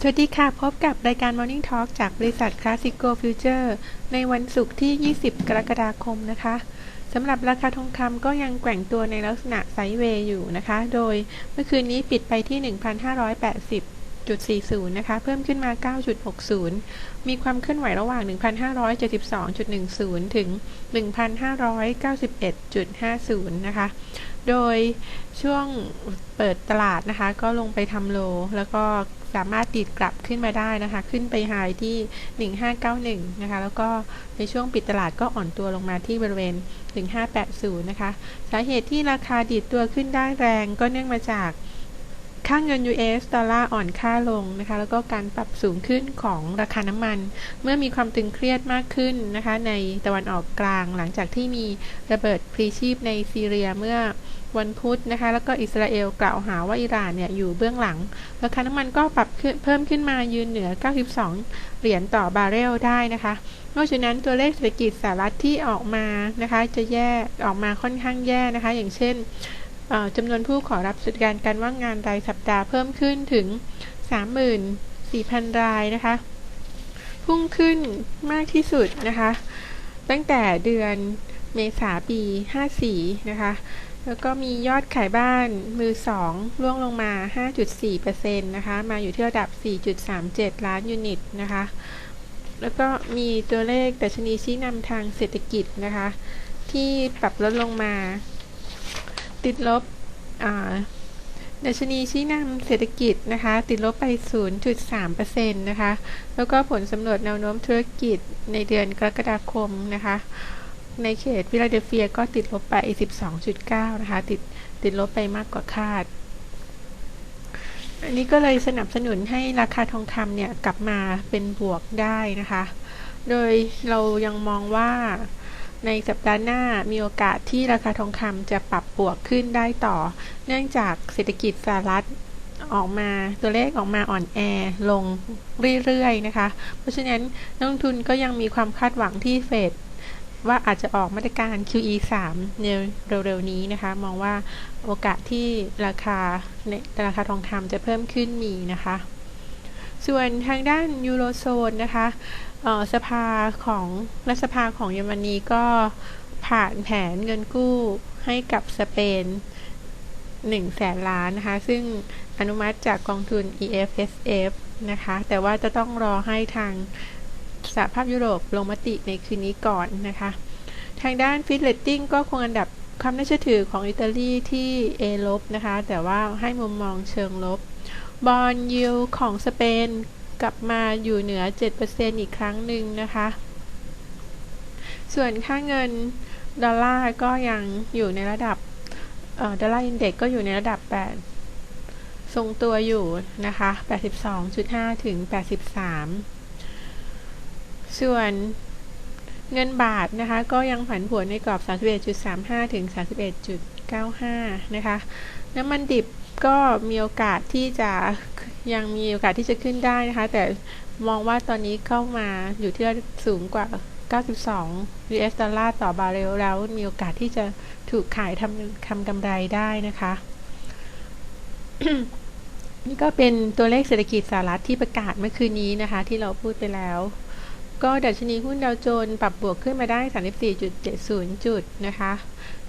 สวัสดีค่ะ พบกับรายการ Morning Talk จากบริษัท Classico Future ในวันศุกร์ที่ 20 กรกฎาคมนะคะสำหรับราคาทองคำก็ยังแกว่งตัวในลักษณะไซด์เวย์อยู่นะคะ โดยเมื่อคืนนี้ปิดไปที่ 1,580.40 นะคะ เพิ่มขึ้นมา 9.60 มีความเคลื่อนไหวระหว่าง 1,572.10 ถึง 1,591.50 นะคะ โดยช่วงเปิดตลาดนะคะ ก็ลงไปทำโล แล้วก็ สามารถดีดกลับขึ้นมาได้นะคะ ขึ้นไปไฮที่ 1591 นะคะ แล้วก็ในช่วงปิดตลาดก็อ่อนตัวลงมาที่บริเวณ 1580 นะคะ สาเหตุที่ราคาดีดตัวขึ้นได้แรงก็เนื่องมาจากค่าเงิน US ดอลลาร์อ่อนค่าลงนะคะ แล้วก็การปรับสูงขึ้นของราคาน้ำมัน เมื่อมีความตึงเครียดมากขึ้นนะคะ ในตะวันออกกลางหลังจากที่มีระเบิดพลีชีพในซีเรียเมื่อ วันพุธนะคะ แล้วก็อิสราเอลกล่าวหาว่าอิหร่านเนี่ยอยู่เบื้องหลัง ราคาน้ำมันก็ปรับเพิ่มขึ้นมายืนเหนือ 92 เหรียญต่อบาร์เรลได้นะคะ นอกจากนั้นตัวเลขเศรษฐกิจสหรัฐที่ออกมานะคะ จะแย่ออกมาค่อนข้างแย่นะคะ อย่างเช่นจำนวนผู้ขอรับสิทธิการการว่างงานรายสัปดาห์เพิ่มขึ้นถึง 34,000 รายนะคะ พุ่งขึ้นมากที่สุดนะคะ ตั้งแต่เดือนเมษาปี 54 นะคะ แล้วก็มียอดขายบ้านมือสองร่วงลงมา 5.4%นะคะ มาอยู่ที่ระดับ 4.37 ล้านยูนิตนะคะ แล้วก็มีตัวเลขแต่ชนีชี้นำทางเศรษฐกิจนะคะ ที่ปรับลดลงมา ติดลบดัชนีชี้นำเศรษฐกิจนะคะ ติดลบไป 0.3%นะคะ แล้วก็ผลสำรวจแนวโน้มธุรกิจในเดือนกรกฎาคมนะคะ ในเขตฟิลาเดลเฟียก็ติดลบไป 12.9 นะคะ ติดติดลบไปมากกว่าคาด อันนี้ก็เลยสนับสนุนให้ราคาทองคำเนี่ยกลับมาเป็นบวกได้นะคะ โดยเรายังมองว่าในสัปดาห์หน้ามีโอกาสที่ราคาทองคำจะปรับบวกขึ้นได้ต่อ เนื่องจากเศรษฐกิจสหรัฐออกมาตัวเลขออกมาอ่อนแอลงเรื่อยๆนะคะ เพราะฉะนั้นนักลงทุนก็ยังมีความคาดหวังที่เฟด ว่าอาจจะออกมาตรการ QE 3ในเร็วๆนี้นะคะ มองว่าโอกาสที่ราคาในราคาทองคำจะเพิ่มขึ้นมีนะคะ ส่วนทางด้านยูโรโซนนะคะสภาของรัฐสภาของเยอรมนีก็ผ่านแผนเงินกู้ให้กับสเปน1แสนล้านนะคะ ซึ่งอนุมัติจากกองทุน EFSF นะคะ แต่ว่าจะต้องรอให้ทาง สหภาพยุโรปลงมติในคืนนี้ก่อนนะคะ ทางด้านฟิตเลตติ้งก็คงอันดับความน่าเชื่อถือของอิตาลีที่ A ลบนะคะ แต่ว่าให้มุมมองเชิงลบ บอลยิวของสเปนกลับมาอยู่เหนือ 7%อีกครั้งหนึ่งนะคะ ส่วนค่าเงินดอลลาร์ก็ยังอยู่ในระดับดอลลาร์อินเด็กก็อยู่ในระดับ 8 ทรงตัวอยู่นะคะ 82.5 ถึง 83 ส่วนเงินบาทนะคะ ก็ยังผันผวนในกรอบ 31.35 ถึง 31.95 นะคะ น้ำมันดิบก็มีโอกาสที่จะยังมีโอกาสที่จะขึ้นได้นะคะ แต่มองว่าตอนนี้เข้ามาอยู่ที่สูงกว่า 92 US ดอลลาร์ต่อบาร์เรลแล้วมีโอกาสที่จะถูกขายทำคำกำไรได้นะคะ นี่ก็เป็นตัวเลขเศรษฐกิจสหรัฐที่ประกาศเมื่อคืนนี้นะคะ ที่เราพูดไปแล้ว ก็ดัชนีหุ้นดาวโจนส์ปรับบวกขึ้นมาได้ 34.70 จุดนะคะ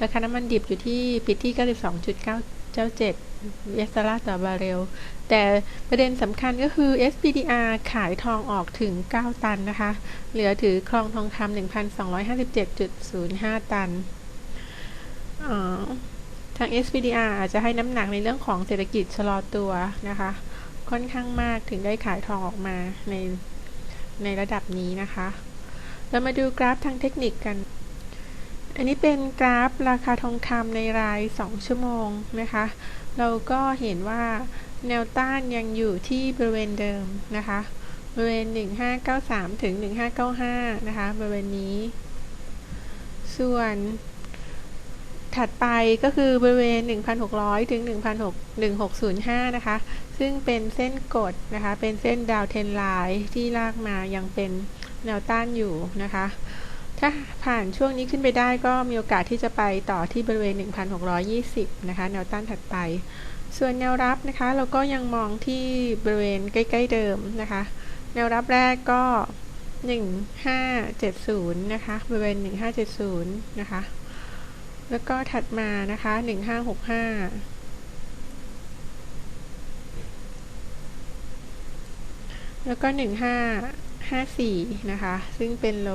ราคาน้ำมันดิบอยู่ที่ปิดที่ 92.9 US ดอลลาร์ต่อบาร์เรล แต่ประเด็นสำคัญก็คือ SPDR ขายทองออกถึง 9 ตันนะคะ เหลือถือครองทองคำ1,257.05 ตันทาง SPDR อาจจะให้น้ำหนักในเรื่องของเศรษฐกิจชะลอตัวนะคะ ค่อนข้างมากถึงได้ขายทองออกมาใน ในระดับนี้นะคะ เรามาดูกราฟทางเทคนิคกัน อันนี้เป็นกราฟราคาทองคำในราย 2 ชั่วโมงนะคะ เราก็เห็นว่าแนวต้านยังอยู่ที่บริเวณเดิมนะคะ บริเวณ 1593 ถึง 1595 นะคะ บริเวณนี้ ส่วน ถัดไปก็คือบริเวณ 1,600 ถึง 1,605 นะคะ ซึ่งเป็นเส้นกดนะคะ เป็นเส้นดาวเทนไลน์ที่ลากมายังเป็นแนวต้านอยู่นะคะ ถ้าผ่านช่วงนี้ขึ้นไปได้ก็มีโอกาสที่จะไปต่อที่บริเวณ 1,620 นะคะ แนวต้านถัดไป ส่วนแนวรับนะคะ เราก็ยังมองที่บริเวณใกล้ ๆ เดิมนะคะ แนวรับแรกก็ 1570 นะคะ บริเวณ 1570 นะคะ แล้วก็ถัดมานะคะ1565แล้วก็1554นะคะ ซึ่งเป็นโล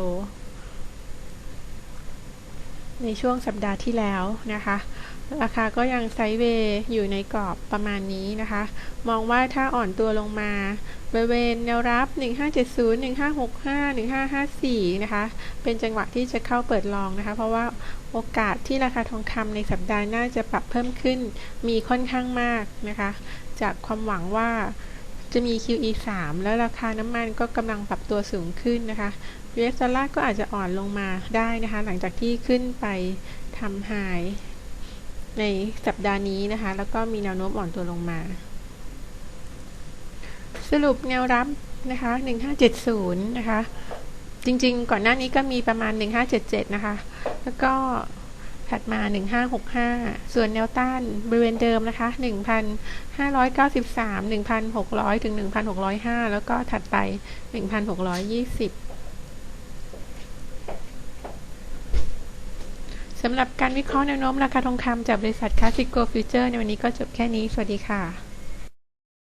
ในช่วงสัปดาห์ที่แล้วนะคะ ราคาก็ยังไซด์เวย์อยู่ในกรอบประมาณนี้นะคะ มองว่าถ้าอ่อนตัวลงมาบริเวณแนวรับ 1570 1565 1554 นะคะ เป็นจังหวะที่จะเข้าเปิดลองนะคะ เพราะว่าโอกาสที่ราคาทองคำในสัปดาห์หน้าจะปรับเพิ่มขึ้น มีค่อนข้างมากนะคะ จากความหวังว่าจะมี QE 3แล้วราคาน้ำมันก็กำลังปรับตัวสูงขึ้นนะคะ US ดอลลาร์ก็อาจจะอ่อนลงมาได้นะคะ หลังจากที่ขึ้นไปทำไฮ ในสัปดาห์นี้นะคะ แล้วก็มีแนวโน้มอ่อนตัวลงมา สรุปแนวรับนะคะ 1570 นะคะ จริงๆ ก่อนหน้านี้ก็มีประมาณ 1577 นะคะ แล้วก็ถัดมา 1565 ส่วนแนวต้านบริเวณเดิมนะคะ 1,593 1,600 ถึง 1,605 แล้วก็ถัดไป 1,620 สำหรับการวิเคราะห์แนวโน้มราคาทองคำจากบริษัทคาสิโกฟิวเจอร์ในวันนี้ก็จบแค่นี้ สวัสดีค่ะ